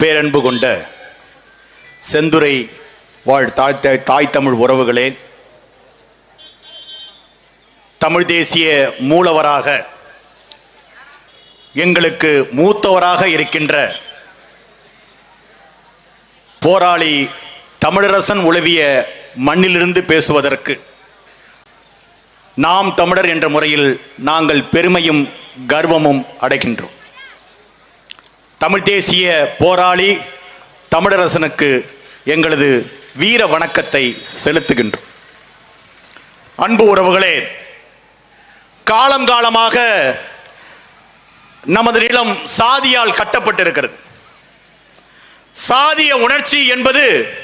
பேரன்பு கொண்ட செந்துரை வாழ் தாய் தாய்- தாய் தமிழ் உறவுகளே தமிழ் தேசிய மூலவராக எங்களுக்கு மூத்தவராக இருக்கின்ற போராளி தமிழரசன் உளவிய மண்ணிலிருந்து பேசுவதற்கு நாம் தமிழர் என்ற முறையில் நாங்கள் பெருமையும் கர்வமும் அடைகின்றோம். தமிழ் தேசிய போராளி தமிழரசனுக்கு எங்களது வீர வணக்கத்தை செலுத்துகின்றோம். அன்பு உறவுகளே காலங்காலமாக நமது நிலம் சாதியால் கட்டப்பட்டிருக்கிறது. சாதிய உணர்ச்சி என்பது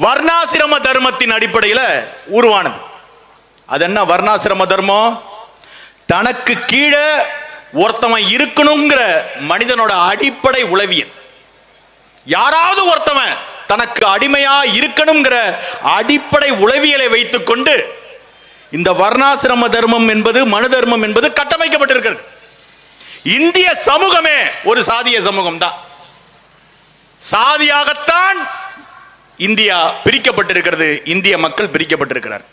வர்ணாசிரம தர்மத்தின் அடிப்படையில் உருவானது. அது என்ன வர்ணாசிரம தர்மம்? தனக்கு கீழே ஒருத்தவன் இருக்கணுங்கிற மனிதனோட அடிப்படை உளவியல். யாராவது ஒருத்தவன் தனக்கு அடிமையா இருக்கணுங்கிற அடிப்படை உளவியலை வைத்துக்கொண்டு இந்த வர்ணாசிரம தர்மம் என்பது மனு தர்மம் என்பது கட்டமைக்கப்பட்டிருக்கிறது. இந்திய சமூகமே ஒரு சாதிய சமூகம் தான் சாதியாகத்தான் இந்தியா பிரிக்கப்பட்டிருக்கிறது இந்திய மக்கள் பிரிக்கப்பட்டிருக்கிறார்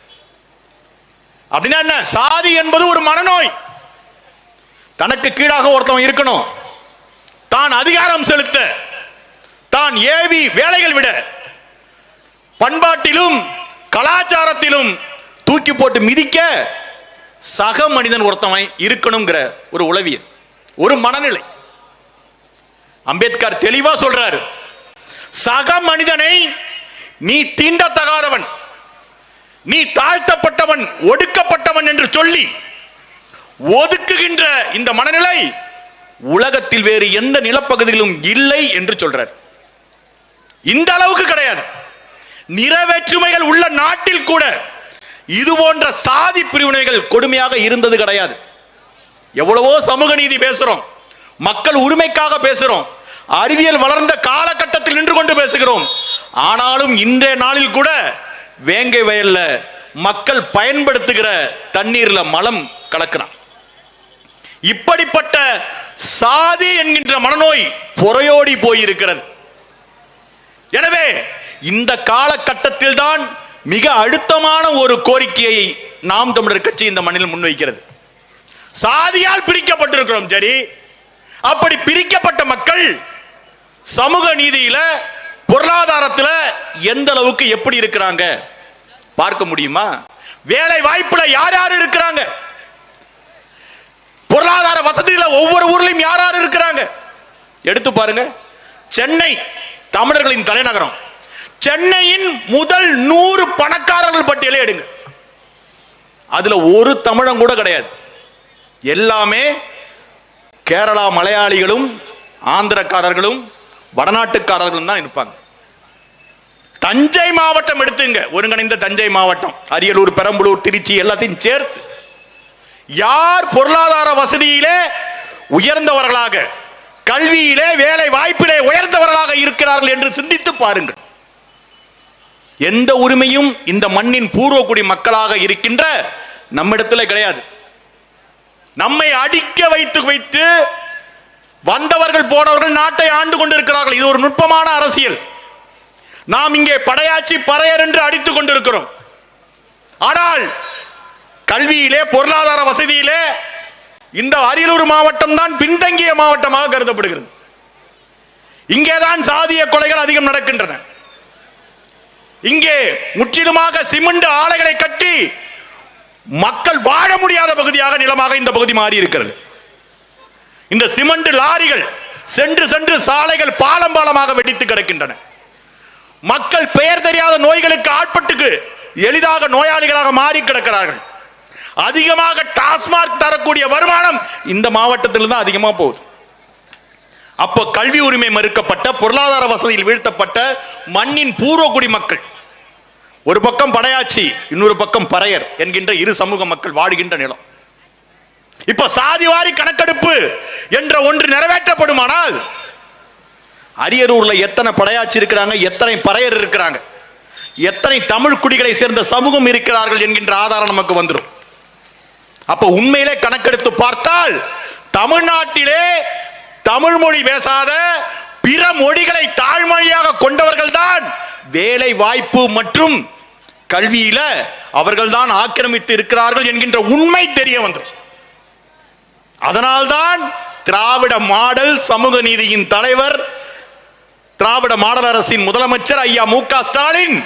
அப்படின்னா என்ன? சாதி என்பது ஒரு மனநோய். தனக்கு கீழாக ஒருத்தவன் இருக்கணும். தான் அதிகாரம் செலுத்த தான் ஏவி வேலைகள் விட பண்பாட்டிலும் கலாச்சாரத்திலும் தூக்கி போட்டு மிதிக்க சக மனிதன் ஒருத்தவன் இருக்கணுங்கிற ஒரு உளவியல் ஒரு மனநிலை. அம்பேத்கர் தெளிவா சொல்றாரு சக மனிதனை நீ தீண்டத்தகாதவன் நீ தாழ்த்தப்பட்டவன் ஒடுக்கப்பட்டவன் என்று சொல்லி ஒதுக்குகின்ற இந்த மனநிலை உலகத்தில் வேறு எந்த நிலப்பகுதியிலும் இல்லை என்று சொல்றார். இந்த அளவுக்கு கிடையாது. நிறவேற்றுமைகள் உள்ள நாட்டில் கூட இது போன்ற சாதி பிரிவினைகள் கொடுமையாக இருந்தது கிடையாது. எவ்வளவோ சமூக நீதி பேசுறோம் மக்கள் உரிமைக்காக பேசுறோம் அறிவியல் வளர்ந்த காலகட்டத்தில் நின்று கொண்டு பேசுகிறோம். ஆனாலும் இன்றைய நாளில் கூட வேங்கை வயல்ல மக்கள் பயன்படுத்துகிற தண்ணீர்ல மலம் கலக்கிறான். இப்படிப்பட்ட சாதி என்கின்ற மனநோய் புறையோடி போயிருக்கிறது. எனவே இந்த காலகட்டத்தில் தான் மிக அழுத்தமான ஒரு கோரிக்கையை நாம் தமிழர் கட்சி இந்த மண்ணில் முன்வைக்கிறது. சாதியால் பிரிக்கப்பட்டிருக்கிறோம் சரி அப்படி பிரிக்கப்பட்ட மக்கள் சமூக நீதியில பொருளாதாரத்தில் எந்த அளவுக்கு எப்படி இருக்கிறாங்க? பார்க்க முடியுமா? வேலை வாய்ப்புல யார் யார் இருக்கிறாங்க? பொருளாதார வசதியில ஒவ்வொரு ஊர்லயும் யார் யார் இருக்கிறாங்க? எடுத்து பாருங்க. சென்னை தமிழர்களின் தலைநகரம். சென்னையின் முதல் நூறு பணக்காரர்கள் பட்டியலை எடுங்க. அதுல ஒரு தமிழன் கூட கிடையாது. எல்லாமே கேரளா மலையாளிகளும் ஆந்திரக்காரர்களும் வடநாட்டுக்காரர்களும் தான் இருப்பாங்க. தஞ்சை மாவட்டம் எடுத்துங்க. ஒருங்கிணைந்த தஞ்சை மாவட்டம். அரியலூர் பெரம்பலூர் திருச்சி எல்லாத்தையும் சேர்த்து யார் பொருளாதார வசதியிலே உயர்ந்தவர்களாக கல்வியிலே வேலை வாய்ப்பிலே உயர்ந்தவர்களாக இருக்கிறார்கள் என்று சிந்தித்து பாருங்கள். எந்த உரிமையும் இந்த மண்ணின் பூர்வக்குடி மக்களாக இருக்கின்ற நம்மிடத்தில் கிடையாது. நம்மை அடிக்க வைத்து வைத்து வந்தவர்கள் போனவர்கள் நாட்டை ஆண்டு கொண்டிருக்கிறார்கள். இது ஒரு நுட்பமான அரசியல். நாம் இங்கே படையாச்சி பறையர் என்று அடித்துக் கொண்டிருக்கிறோம். ஆனால் கல்வியிலே பொருளாதார வசதியிலே இந்த அரியலூர் மாவட்டம் தான் பின்தங்கிய மாவட்டமாக கருதப்படுகிறது. இங்கேதான் சாதிய கொலைகள் அதிகம் நடக்கின்றன. இங்கே முற்றிலுமாக சிமெண்ட் ஆலைகளை கட்டி மக்கள் வாழ முடியாத பகுதியாக நிலமாக இந்த பகுதி மாறி இருக்கிறது இந்த சிமெண்ட் லாரிகள் சென்று சென்று சாலைகள் பாலம் பாலமாக வெடித்து கிடக்கின்றன. மக்கள் பெயர் தெரியாத நோய்களுக்கு ஆட்பட்டுக்கு எளிதாக நோயாளிகளாக மாறி கிடக்கிறார்கள் அதிகமாக டாஸ்மாக் தரக்கூடிய வருமானம் இந்த மாவட்டத்தில் தான் அதிகமாக போகுது. அப்போ கல்வி உரிமை மறுக்கப்பட்ட பொருளாதார வசதியில் வீழ்த்தப்பட்ட மண்ணின் பூர்வக்குடி மக்கள் ஒரு பக்கம் படையாச்சி இன்னொரு பக்கம் பறையர் என்கின்ற இரு சமூக மக்கள் வாடுகின்ற நிலம். இப்ப சாதிவாரி கணக்கெடுப்பு என்ற ஒன்று நிறைவேற்றப்படுமானால் அரியலூர்ல எத்தனை படையாச்சி இருக்கிறாங்க எத்தனை பறையர் இருக்கிறாங்க எத்தனை தமிழ் குடிகளை சேர்ந்த சமூகம் இருக்கிறார்கள் என்கின்ற ஆதாரம் நமக்கு வந்துடும் அப்ப உண்மையிலே கணக்கெடுத்து பார்த்தால் தமிழ்நாட்டிலே தமிழ் மொழி பேசாத பிற மொழிகளை தாழ்மொழியாக கொண்டவர்கள்தான் வேலை வாய்ப்பு மற்றும் கல்வியில அவர்கள்தான் ஆக்கிரமித்து இருக்கிறார்கள் என்கின்ற உண்மை தெரிய வந்தது. அதனால்தான் திராவிட மாடல் சமூக நீதியின் தலைவர் திராவிட மாடல் அரசின் முதலமைச்சர் ஐயா மு க ஸ்டாலின்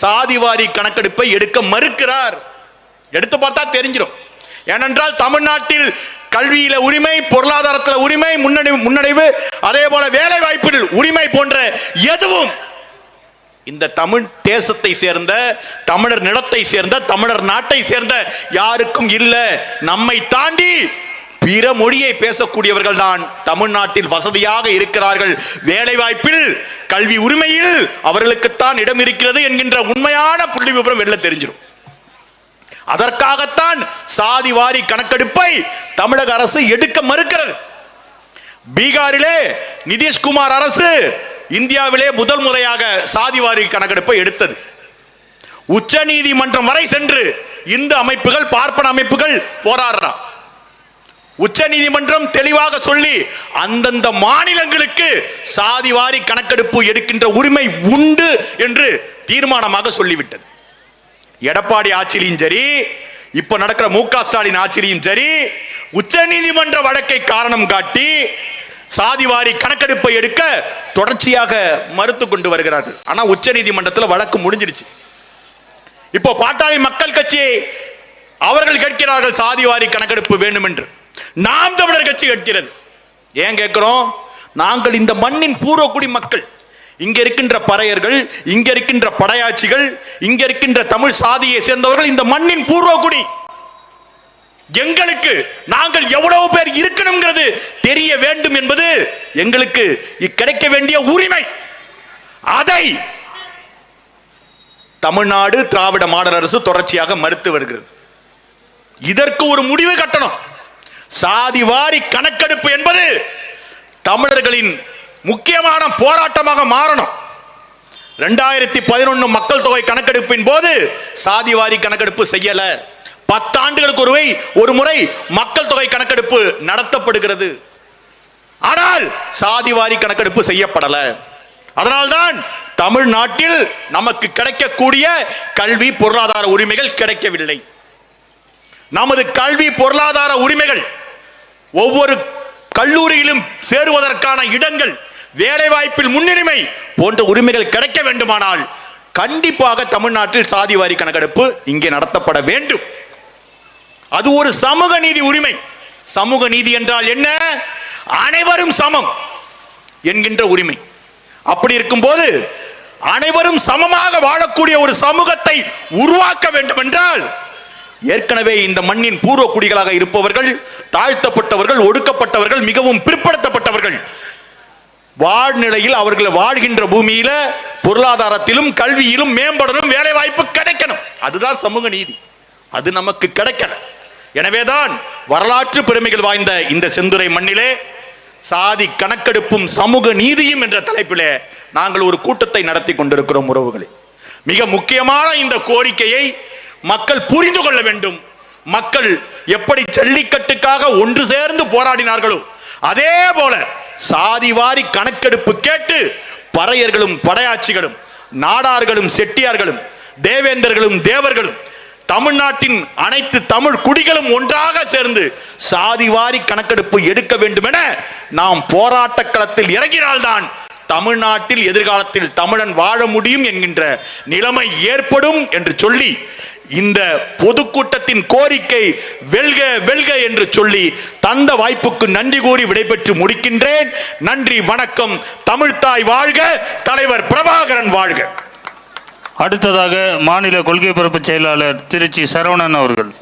சாதிவாரி கணக்கெடுப்பை எடுக்க மறுக்கிறார். எடுத்து பார்த்தா தெரிஞ்சிடும் ஏனென்றால் தமிழ்நாட்டில் கல்வியில உரிமை பொருளாதாரத்தில் உரிமை முன்னணி முன்னடைவு அதே போல வேலை வாய்ப்பில் உரிமை போன்ற எதுவும் இந்த தமிழ் தேசத்தை சேர்ந்த தமிழர் நிலத்தை சேர்ந்த தமிழர் நாட்டை சேர்ந்த யாருக்கும் இல்லை. நம்மை தாண்டி பிற மொழியை பேசக்கூடியவர்கள் தான் தமிழ்நாட்டில் வசதியாக இருக்கிறார்கள். வேலை வாய்ப்பில் கல்வி உரிமையில் அவர்களுக்குத்தான் இடம் இருக்கிறது என்கின்ற உண்மையான புள்ளி விவரம் வெளில தெரிஞ்சிடும் அதற்காகத்தான் சாதி வாரி கணக்கெடுப்பை தமிழக அரசு எடுக்க மறுக்கிறது. பீகாரிலே நிதிஷ்குமார் அரசு இந்தியாவிலே முதல் முறையாக சாதிவாரி கணக்கெடுப்பை எடுத்தது. உச்ச நீதிமன்றம் வரை சென்று இந்து அமைப்புகள் பார்ப்பன அமைப்புகள் போராடுறான் உச்ச நீதிமன்றம் தெளிவாக சொல்லி அந்தந்த மாநிலங்களுக்கு சாதிவாரி கணக்கெடுப்பு எடுக்கின்ற உரிமை உண்டு என்று தீர்மானமாக சொல்லிவிட்டது. எடப்பாடி ஆட்சியிலும் சரி இப்ப நடக்கிற மு க ஸ்டாலின் ஆட்சியிலும் சரி உச்ச நீதிமன்ற வழக்கை காரணம் காட்டி சாதிவாரி கணக்கெடுப்பை எடுக்க தொடர்ச்சியாக மறுத்து கொண்டு வருகிறார்கள். ஆனா உச்ச நீதிமன்றத்தில் வழக்கு முடிஞ்சிருச்சு இப்போ பாட்டாளி மக்கள் கட்சி அவர்கள் கேட்கிறார்கள் சாதிவாரி கணக்கெடுப்பு வேண்டும் என்று நாம் தமிழர் கட்சி கேட்கிறது. ஏன் கேட்கிறோம்? நாங்கள் இந்த மண்ணின் பூர்வக்குடி மக்கள். இங்க இருக்கின்ற பறையர்கள் இங்க இருக்கின்ற படையாட்சிகள் இங்க இருக்கின்ற தமிழ் சாதியை சேர்ந்தவர்கள் இந்த மண்ணின் பூர்வகுடி. எங்களுக்கு நாங்கள் எவ்வளவு பேர் இருக்கணுங்கிறது தெரிய வேண்டும் என்பது எங்களுக்கு கிடைக்க வேண்டிய உரிமை. அதை தமிழ்நாடு திராவிட மாடல் அரசு தொடர்ச்சியாக மறுத்து வருகிறது. இதற்கு ஒரு முடிவு கட்டணும். சாதி வாரி கணக்கெடுப்பு என்பது தமிழர்களின் முக்கியமான போராட்டமாக மாறணும். ரெண்டாயிரத்தி பதினொன்னு மக்கள் தொகை கணக்கெடுப்பின் போது சாதிவாரி கணக்கெடுப்பு செய்யல. பத்தாண்டுகளுக்கு ஒருவை ஒரு முறை மக்கள் தொகை கணக்கெடுப்பு நடத்தப்படுகிறது. ஆனால் சாதிவாரி கணக்கெடுப்பு செய்யப்படல. அதனால்தான் தமிழ்நாட்டில் நமக்கு கிடைக்கக்கூடிய கல்வி பொருளாதார உரிமைகள் கிடைக்கவில்லை. நமது கல்வி பொருளாதார உரிமைகள் ஒவ்வொரு கல்லூரியிலும் சேருவதற்கான இடங்கள் வேலை வாய்ப்பில் முன்னுரிமை போன்ற உரிமைகள் கிடைக்க வேண்டுமானால் கண்டிப்பாக தமிழ்நாட்டில் சாதி வாரி கணக்கெடுப்பு இங்கே நடத்தப்பட வேண்டும். அது ஒரு சமூக நீதி உரிமை. சமூக நீதி என்றால் என்ன? அனைவரும் சமம் என்கின்ற உரிமை. அப்படி இருக்கும்போது அனைவரும் சமமாக வாழக்கூடிய ஒரு சமூகத்தை உருவாக்க வேண்டும் என்றால் ஏற்கனவே இந்த மண்ணின் பூர்வ குடிகளாக இருப்பவர்கள் தாழ்த்தப்பட்டவர்கள் ஒடுக்கப்பட்டவர்கள் மிகவும் பிற்படுத்தப்பட்டவர்கள் வாழ்நிலையில் அவர்கள் வாழ்கின்ற பூமியில பொருளாதாரத்திலும் கல்வியிலும் மேம்படணும் வேலை வாய்ப்பு கிடைக்கணும். அதுதான் சமூக நீதி. அது நமக்கு கிடைக்கல. எனவேதான் வரலாற்று பெருமைகள் வாய்ந்த இந்த செந்துறை மண்ணிலே சாதி கணக்கெடுப்பும் சமூக நீதியும் என்ற தலைப்பிலே நாங்கள் ஒரு கூட்டத்தை நடத்தி கொண்டிருக்கிறோம் உறவுகளை. மிக முக்கியமான இந்த கோரிக்கையை மக்கள் புரிந்து கொள்ள வேண்டும். மக்கள் எப்படி ஜல்லிக்கட்டுக்காக ஒன்று சேர்ந்து போராடினார்களோ அதே போல சாதிவாரி கணக்கெடுப்பு கேட்டு பறையர்களும் படையாட்சிகளும் நாடார்களும் செட்டியார்களும் தேவேந்தர்களும் தேவர்களும் தமிழ்நாட்டின் அனைத்து தமிழ் குடிகளும் ஒன்றாக சேர்ந்து சாதிவாரி கணக்கெடுப்பு எடுக்க வேண்டும் என நாம் போராட்ட களத்தில் இறங்கினால்தான் தமிழ்நாட்டில் எதிர்காலத்தில் தமிழன் வாழ முடியும் என்கின்ற நிலைமை ஏற்படும் என்று சொல்லி இந்த பொதுக்கூட்டத்தின் கோரிக்கை வெல்க வெல்க என்று சொல்லி தந்த வாய்ப்புக்கு நன்றி கூறி விடைபெற்று முடிக்கின்றேன். நன்றி வணக்கம். தமிழ்தாய் வாழ்க தலைவர் பிரபாகரன் வாழ்க. அடுத்ததாக மாநில கொள்கை பரப்பு செயலாளர் திருச்சி சரவணன் அவர்கள்.